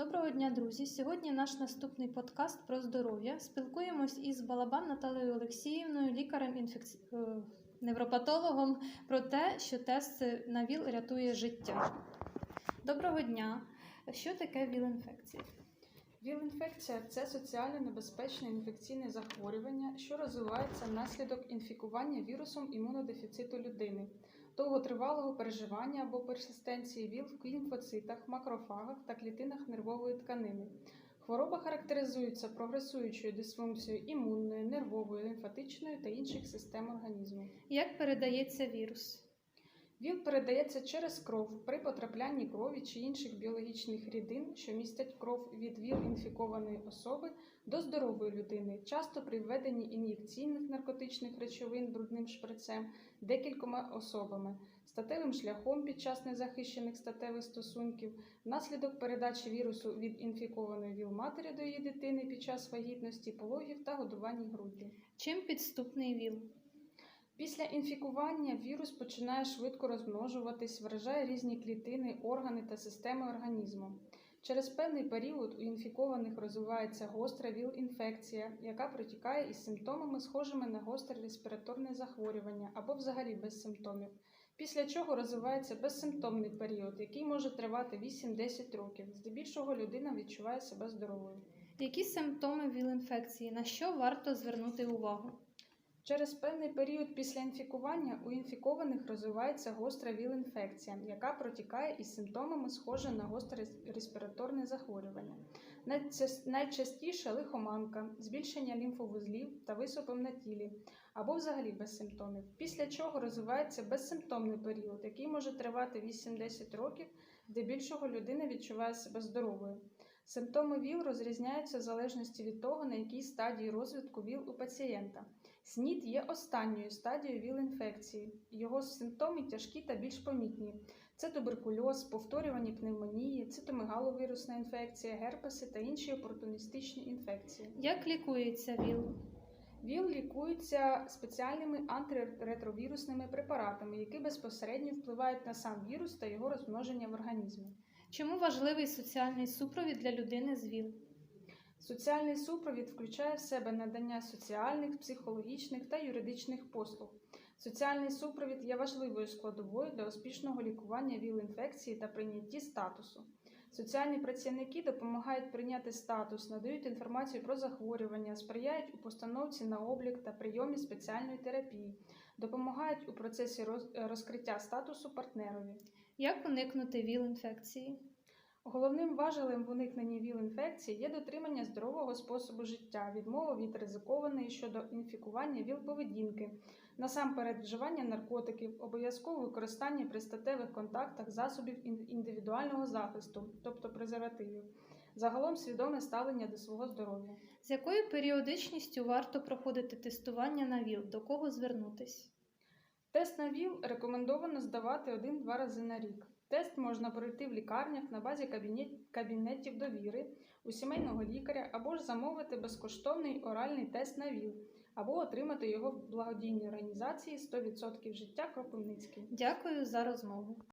Доброго дня, друзі! Сьогодні наш наступний подкаст про здоров'я. Спілкуємось із Балабан Наталею Олексіївною, лікарем інфекці... е, невропатологом, про те, що тест на ВІЛ рятує життя. Доброго дня! Що таке ВІЛ-інфекція? ВІЛ-інфекція це соціально небезпечне інфекційне захворювання, що розвивається внаслідок інфікування вірусом імунодефіциту людини, довготривалого переживання або персистенції ВІЛ в лімфоцитах, макрофагах та клітинах нервової тканини. Хвороба характеризується прогресуючою дисфункцією імунної, нервової, лімфатичної та інших систем організму. Як передається вірус? ВІЛ передається через кров при потраплянні крові чи інших біологічних рідин, що містять кров від ВІЛ-інфікованої особи до здорової людини, часто при введенні ін'єкційних наркотичних речовин брудним шприцем декількома особами, статевим шляхом під час незахищених статевих стосунків, внаслідок передачі вірусу від інфікованої ВІЛ-матері до її дитини під час вагітності, пологів та годування груддю. Чим підступний ВІЛ? Після інфікування вірус починає швидко розмножуватись, вражає різні клітини, органи та системи організму. Через певний період у інфікованих розвивається гостра ВІЛ-інфекція, яка протікає із симптомами, схожими на гостре респіраторне захворювання або взагалі без симптомів. Після чого розвивається безсимптомний період, який може тривати 8-10 років. Здебільшого людина відчуває себе здоровою. Які симптоми ВІЛ-інфекції? На що варто звернути увагу? Через певний період після інфікування у інфікованих розвивається гостра ВІЛ-інфекція, яка протікає із симптомами, схожі на гостре респіраторне захворювання. Найчастіше лихоманка, збільшення лімфовузлів та висипом на тілі, або взагалі без симптомів. Після чого розвивається безсимптомний період, який може тривати 8-10 років, здебільшого людина відчуває себе здоровою. Симптоми ВІЛ розрізняються в залежності від того, на якій стадії розвитку ВІЛ у пацієнта. СНІД є останньою стадією ВІЛ-інфекції. Його симптоми тяжкі та більш помітні. Це туберкульоз, повторювані пневмонії, цитомегаловірусна інфекція, герпеси та інші опортуністичні інфекції. Як лікується ВІЛ? ВІЛ лікується спеціальними антиретровірусними препаратами, які безпосередньо впливають на сам вірус та його розмноження в організмі. Чому важливий соціальний супровід для людини з ВІЛ? Соціальний супровід включає в себе надання соціальних, психологічних та юридичних послуг. Соціальний супровід є важливою складовою для успішного лікування ВІЛ-інфекції та прийнятті статусу. Соціальні працівники допомагають прийняти статус, надають інформацію про захворювання, сприяють у постановці на облік та прийомі спеціальної терапії, допомагають у процесі розкриття статусу партнерові. Як уникнути ВІЛ-інфекції? Головним важелем в уникненні ВІЛ-інфекції є дотримання здорового способу життя, відмова від ризикованої щодо інфікування ВІЛ-поведінки, насамперед вживання наркотиків, обов'язкове використання при статевих контактах засобів індивідуального захисту, тобто презервативів, загалом свідоме ставлення до свого здоров'я. З якою періодичністю варто проходити тестування на ВІЛ? До кого звернутись? Тест на ВІЛ рекомендовано здавати один-два рази на рік. Тест можна пройти в лікарнях на базі кабінетів довіри у сімейного лікаря або ж замовити безкоштовний оральний тест на ВІЛ, або отримати його в благодійній організації 100% життя Кропивницький. Дякую за розмову.